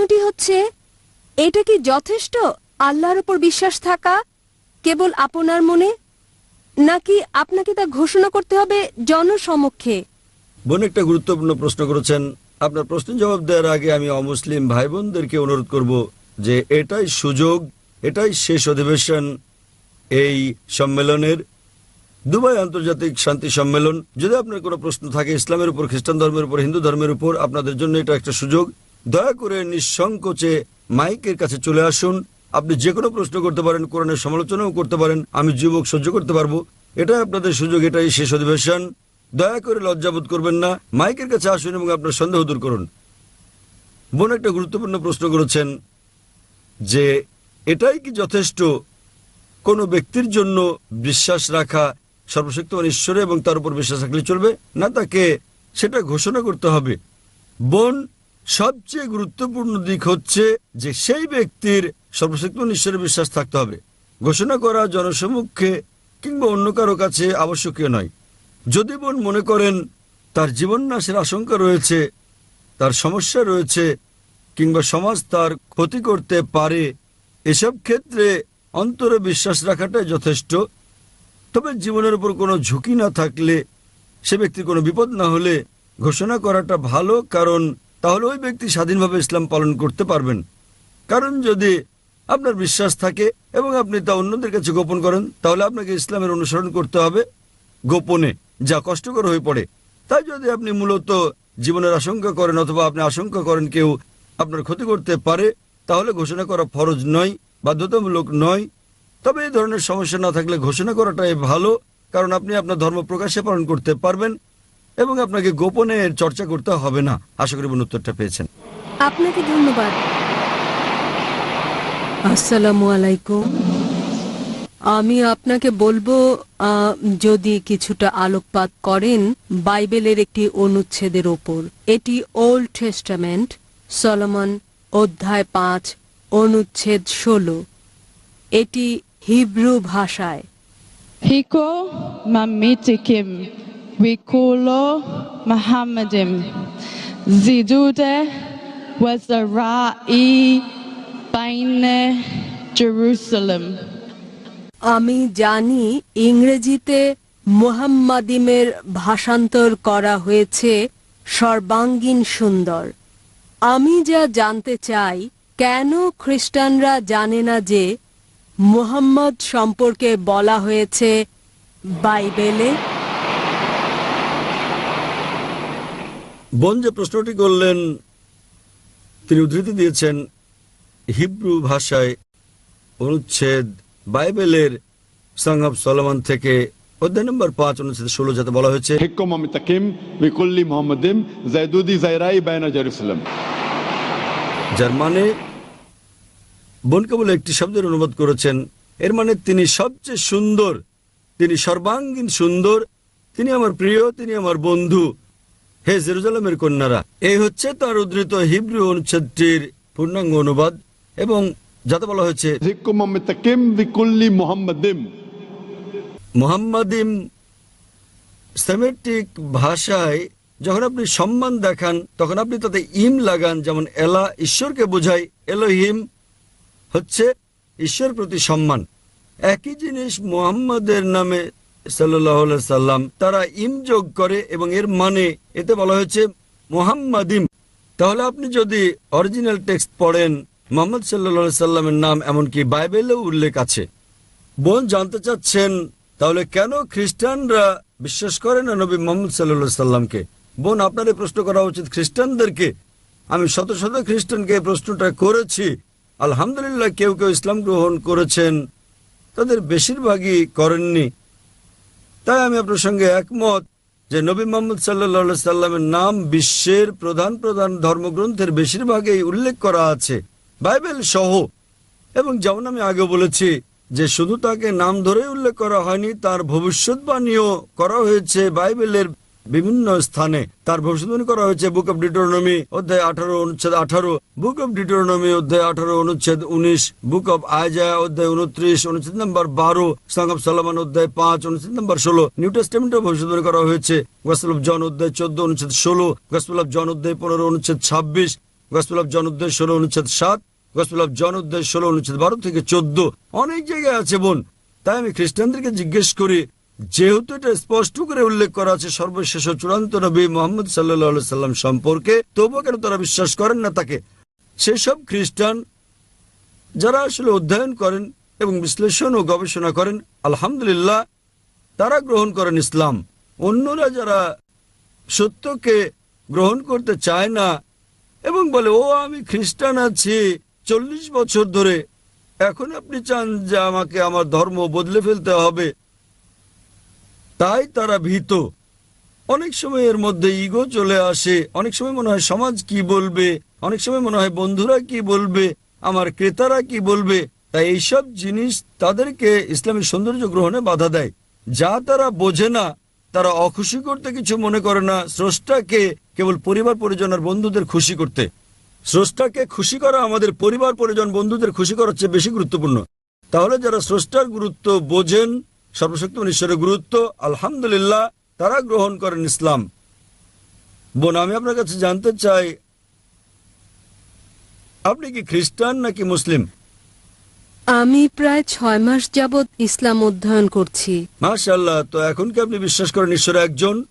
প্রশ্নটি হচ্ছে, এটা কি যথেষ্ট, আল্লাহর উপর বিশ্বাস থাকা, কেবল আপনার মনে? নাকি আপনাকে তা ঘোষণা করতে হবে জনসমক্ষে? বোন, একটা গুরুত্বপূর্ণ প্রশ্ন করেছেন। আপনার প্রশ্নের জবাব দেওয়ার আগে আমি অমুসলিম ভাই বোনদেরকে অনুরোধ করব যে এটাই সুযোগ, এটাই শেষ অধিবেশন এই সম্মেলনের দুবাই আন্তর্জাতিক শান্তি সম্মেলন। যদি আপনার কোনো প্রশ্ন থাকে, ইসলামের উপর, খ্রিস্টান ধর্মের উপর, হিন্দু ধর্মের উপর, আপনাদের জন্য এটা একটা সুযোগ। দয়া করে নিঃসংকোচে মাইকের কাছে চলে আসুন। আপনি যে কোনো প্রশ্ন করতে পারেন, কোরআনের সমালোচনাও করতে পারেন, আমি যুবক সহ্য করতে পারব। এটাই আপনাদের সুযোগ, এটাই শেষ অধিবেশন। দয়া করে লজ্জাবোধ করবেন না, মাইকের কাছে আসুন এবং আপনার সন্দেহ দূর করুন। বোন একটা গুরুত্বপূর্ণ প্রশ্ন করেছেন যে, এটাই কি যথেষ্ট কোনো ব্যক্তির জন্য বিশ্বাস রাখা সর্বশক্তিমান ঈশ্বরে এবং তার উপর বিশ্বাস রাখলে চলবে? না তাকে সেটা ঘোষণা করতে হবে। বোন সবচেয়ে গুরুত্বপূর্ণ দিক হচ্ছে যে সেই ব্যক্তির সর্বশক্তিমান ঈশ্বরে বিশ্বাস থাকতে হবে। ঘোষণা করা জনসমক্ষে কিংবা অন্য কারও কাছে আবশ্যকীয় নয়। যদি বোন মনে করেন তার জীবন নাশের আশঙ্কা রয়েছে, তার সমস্যা রয়েছে, কিংবা সমাজ তার ক্ষতি করতে পারে, এসব ক্ষেত্রে অন্তরে বিশ্বাস রাখাটাই যথেষ্ট। তবে জীবনের উপর কোনো ঝুঁকি না থাকলে সে ব্যক্তির কোনো বিপদ না হলে ঘোষণা করাটা ভালো, কারণ তাহলে ওই ব্যক্তি স্বাধীনভাবে ইসলাম পালন করতে পারবেন। কারণ যদি আপনার বিশ্বাস থাকে এবং আপনি তা অন্যদের কাছে গোপন করেন, তাহলে আপনাকে ইসলামের অনুসরণ করতে হবে গোপনে, যা কষ্টকর হয়ে পড়ে। তাই যদি আপনি মূলত জীবনের আশঙ্কা করেন অথবা আপনি আশঙ্কা করেন কেউ আপনার ক্ষতি করতে পারে, তাহলে ঘোষণা করা ফরজ নয়, বাধ্যতামূলক নয়। তবে এই ধরনের সমস্যা না থাকলে ঘোষণা করাটাই ভালো, কারণ আপনি আপনার ধর্ম প্রকাশে পালন করতে পারবেন। এবং আপনাকে গোপনে এর চর্চা করতে হবে না। আশা করি বোন উত্তরটা পেয়েছেন। আপনাকে ধন্যবাদ। আসসালামু আলাইকুম। আমি আপনাকে বলব যদি কিছুটা আলোকপাত করেন বাইবেলের একটি অনুচ্ছেদের ওপর। এটি ওল্ড টেস্টামেন্ট সলমন অধ্যায় পাঁচ অনুচ্ছেদ ষোলো। এটি হিব্রু ভাষায়। Hiko mamitikim wikulo Muhammadim zidude wazarai baine Jerusalem. আমি জানি ইংরেজিতে মোহাম্মদিমের ভাষান্তর করা হয়েছে সর্বাঙ্গীন সুন্দর। আমি যা জানতে চাই, কেন খ্রিস্টানরা জানে না যে মুহাম্মদ সম্পর্কে বলা হয়েছে বাইবেলে? বোন যে প্রশ্নটি করলেন তিনি উদ্ধৃতি দিয়েছেন হিব্রু ভাষায় অনুচ্ছেদ বাইবেলের সং অব সলমান থেকে অধ্যায় নম্বর পাঁচ অনুচ্ছেদ ষোলো যাতে বলা হয়েছে যার মানে বোনকে বলে একটি শব্দের অনুবাদ করেছেন এর মানে তিনি সবচেয়ে সুন্দর তিনি সর্বাঙ্গীন সুন্দর তিনি আমার প্রিয় তিনি আমার বন্ধু হে জেরুজালামের কন্যারা এই হচ্ছে তার উদ্ধৃত হিব্রু অনুচ্ছেদটির পূর্ণাঙ্গ অনুবাদ এবং যাতে বলা হয়েছে মোহাম্মদিম। সেমেটিক ভাষায় যখন আপনি সম্মান দেখান তখন আপনি তাতে ইম লাগান যেমন এলা ঈশ্বরকে বোঝায় এলোহিম হচ্ছে ঈশ্বর প্রতি সম্মান। একই জিনিস মোহাম্মদের নামে সাল্লাহ সাল্লাম তারা ইম যোগ করে এবং এর মানে এতে বলা হয়েছে, মোহাম্মদিম। তাহলে আপনি যদি অরিজিনাল টেক্সট পড়েন, মোহাম্মদ সাল্লা সাল্লামের নাম, এমনকি বাইবেলেও উল্লেখ আছে। বোন, জানতে চাচ্ছেন, তাহলে কেন খ্রিস্টানরা বিশ্বাস করে না নবী মোহাম্মদ সাল্লা সাল্লামকে? বোন আপনার প্রশ্ন করা উচিত খ্রিস্টানদেরকে। আমি শত শত খ্রিস্টানকে এই প্রশ্নটা করেছি। আলহামদুলিল্লাহ, কেউ কেউ ইসলাম গ্রহণ করেছেন। তাদের বেশিরভাগই করেননি। তাই আমি আপনার সঙ্গে একমত যে নবী মোহাম্মদ সাল্লা সাল্লামের নাম বিশ্বের প্রধান প্রধান ধর্মগ্রন্থের বেশিরভাগেই উল্লেখ করা আছে, বাইবেল সহ। এবং যেমন আমি আগে বলেছি যে শুধু তাকে নাম ধরে উল্লেখ করা হয়নি, তার ভবিষ্যৎবাণীও করা হয়েছে বাইবেলের বিভিন্ন স্থানে। তার ভবিষ্যৎবাণী করা হয়েছে বুক অব ডিটোরনমি অধ্যায় আঠারো, অনুচ্ছেদ আঠারো। বুক অব ডিটোরনমি অধ্যায় আঠারো, অনুচ্ছেদ উনিশ। বুক অব আয়জা অধ্যায় উনত্রিশ, অনুচ্ছেদ নম্বর বারো। সং অব সালামান অধ্যায় পাঁচ, অনুচ্ছেদ নম্বর ষোলো। নিউ টেস্টামেন্টও ভবিষ্যৎবাণী করা হয়েছে। গসপেল অফ জন অধ্যায় চোদ্দ, অনুচ্ছেদ ষোলো। গসপেল অফ জন অধ্যায় পনেরো, অনুচ্ছেদ ছাব্বিশ। গসপেল অফ জন উদ্দেশ্য ষোলো, অনুচ্ছেদ সাত। গসপেল অফ জন উদ্দেশ্য ষোলো, অনুচ্ছেদ বারো থেকে চোদ্দ। অনেক জায়গায় আছে বোন। তাই আমি খ্রিস্টানদেরকে জিজ্ঞেস করি যেহেতু এটা স্পষ্ট করে উল্লেখ করা আছে, সর্বশেষ চূড়ান্ত নবী মোহাম্মদ সাল্লাহ সাল্লাম সম্পর্কে, তবুও কেন তারা বিশ্বাস করেন না তাকে? সেসব খ্রিস্টান যারা আসলে অধ্যয়ন করেন এবং বিশ্লেষণ ও গবেষণা করেন, আলহামদুলিল্লাহ তারা গ্রহণ করেন ইসলাম। অন্যরা যারা সত্যকে গ্রহণ করতে চায় না এবং বলে, ও, আমি খ্রিস্টান আছি, চল্লিশ বছর ধরে, এখন আপনি চান যে আমাকে আমার ধর্ম বদলে ফেলতে হবে? তাই তারা ভীত। অনেক সময় এর মধ্যে ইগো চলে আসে। অনেক সময় মনে হয় সমাজ কি বলবে? অনেক সময় মনে হয় বন্ধুরা কি বলবে? আমার ক্রেতারা কি বলবে? তাই এইসব জিনিস তাদেরকে ইসলামের সৌন্দর্য গ্রহণে বাধা দেয়। যা তারা বোঝে না, তারা অখুশি করতে কিছু মনে করে না। স্রষ্টাকে কেবল পরিবার, পরিজন আর বন্ধুদের খুশি করতে। স্রষ্টাকে খুশি করা আমাদের পরিবার, পরিজন, বন্ধুদের খুশি করার চেয়ে বেশি গুরুত্বপূর্ণ। তাহলে যারা স্রষ্টার গুরুত্ব বোঝেন সর্বশক্তিমান ঈশ্বরের গুরুত্ব আলহামদুলিল্লাহ তারা গ্রহণ করেন ইসলাম। বোন আমি আপনার কাছে জানতে চাই আপনি কি খ্রিস্টান নাকি মুসলিম? আমি প্রায় ছয় মাস যাবৎ ইসলাম অধ্যয়ন করছি। মাশাল্লাহ তো এখন কি আপনি বিশ্বাস করেন ঈশ্বর একজন?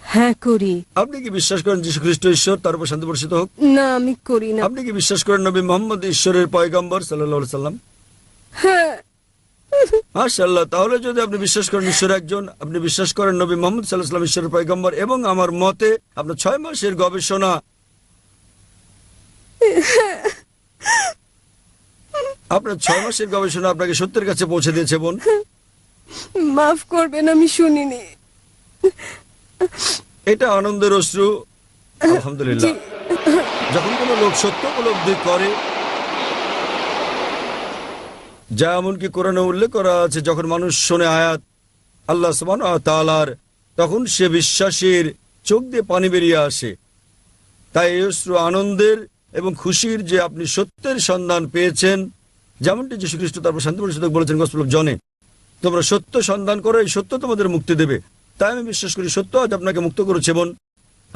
হ্যাঁ করি। আপনি কি বিশ্বাস করেন যীশু খ্রিস্ট ঈশ্বর তার উপর শান্তি বর্ষিত হোক? না আমি করি না। আপনি কি বিশ্বাস করেন নবী মোহাম্মদ ঈশ্বরের পয়গম্বর সাল্লাহ সাল্লাম হ্যাঁ মাশাল্লাহ তাহলে যদি আপনি বিশ্বাস করেন ঈশ্বর একজন আপনি বিশ্বাস করেন নবী মোহাম্মদ সাল্লাহ সাল্লাম ঈশ্বরের পয়গম্বর এবং আমার মতে আপনার ছয় মাসের গবেষণা আপনার ছয় মাসের গবেষণা আপনাকে সত্যের কাছে পৌঁছে দিয়েছে বোন। মাফ করবেন আমি শুনিনি। এটা আনন্দের অশ্রু। আলহামদুলিল্লাহ। যখন কোনো লোক সত্য উপলব্ধি করে যা এমনকি কোরআনে উল্লেখ করা আছে, যখন মানুষ শোনে আয়াত, আল্লাহ সুবহান তালার তখন সে বিশ্বাসের চোখ দিয়ে পানি বেরিয়ে আসে। তাই অশ্রু আনন্দের এবং খুশির যে আপনি সত্যের সন্ধান পেয়েছেন, যেমনটি যীশু খ্রিস্ট তারপর শান্তি পরিষদ বলেছেন গসপল জনে, তোমরা সত্য সন্ধান করো এই সত্য তোমাদের মুক্তি দেবে। তাই আমি বিশ্বাস করি সত্য আজ আপনাকে মুক্ত করেছে, বোন।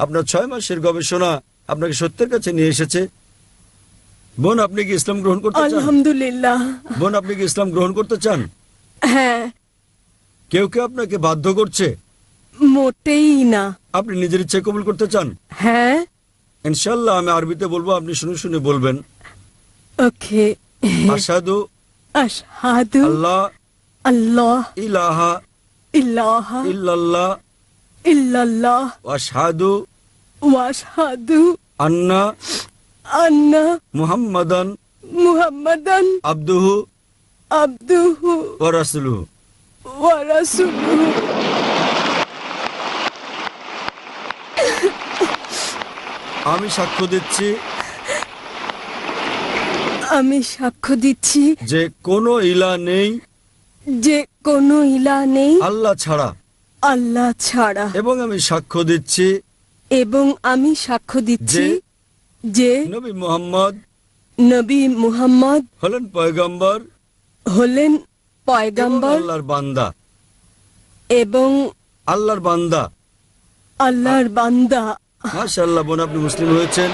আপনার ছয় মাসের গবেষণা আপনাকে সত্যের কাছে নিয়ে এসেছে। বোন আপনি কি ইসলাম গ্রহণ করতে চান? আলহামদুলিল্লাহ। বোন আপনি কি ইসলাম গ্রহণ করতে চান? হ্যাঁ। কেউ কেউ আপনাকে বাধ্য করছে? মোটেই না। আপনি নিজের ইচ্ছে কবুল করতে চান? হ্যাঁ। ইনশাল্লাহ আমি আরবিতে বলব আপনি শুনে শুনে বলবেন। ওকে। আসাদু আশহাদু আল্লাহ আল্লাহ ইলাহা ইলাহা ইল্লাল্লাহ ইল্লাল্লাহ আশহাদু ওয়াশহাদু আন্না আন্না মুহাম্মাদান মুহাম্মাদান আব্দুহু আবদুহু ওয়া রাসূলুহু। ওয়া রাসূলুহু। আমি সাক্ষ্য দিচ্ছি আমি সাক্ষ্য দিচ্ছি যে কোনো ইলা নেই যে কোনো ইলা নেই আল্লাহ ছাড়া। আল্লাহ ছাড়া। এবং আমি সাক্ষ্য দিচ্ছি এবং আমি সাক্ষ্য দিচ্ছি যে- যে নবী মোহাম্মদ নবী মুহাম্মদ হলেন পয়গম্বর হলেন পয়গম্বর আল্লাহর বান্দা। এবং আল্লাহর বান্দা। আল্লাহর বান্দা। মাশাআল্লাহ বোন আপনি মুসলিম হয়েছেন।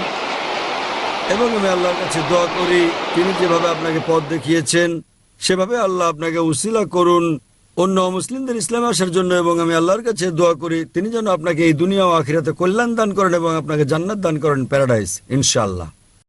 এবং আমি আল্লাহর কাছে দোয়া করি তিনি যেভাবে আপনাকে পথ দেখিয়েছেন সেভাবে আল্লাহ আপনাকে উসিলা করুন। অন্য মুসলিমদের ইসলামে আসার জন্য এবং আমি আল্লাহর কাছে দোয়া করি, তিনি যেন আপনাকে এই দুনিয়া ও আখিরাতে কল্যাণ দান করেন এবং আপনাকে জান্নাত দান করেন প্যারাডাইস, ইনশাআল্লাহ।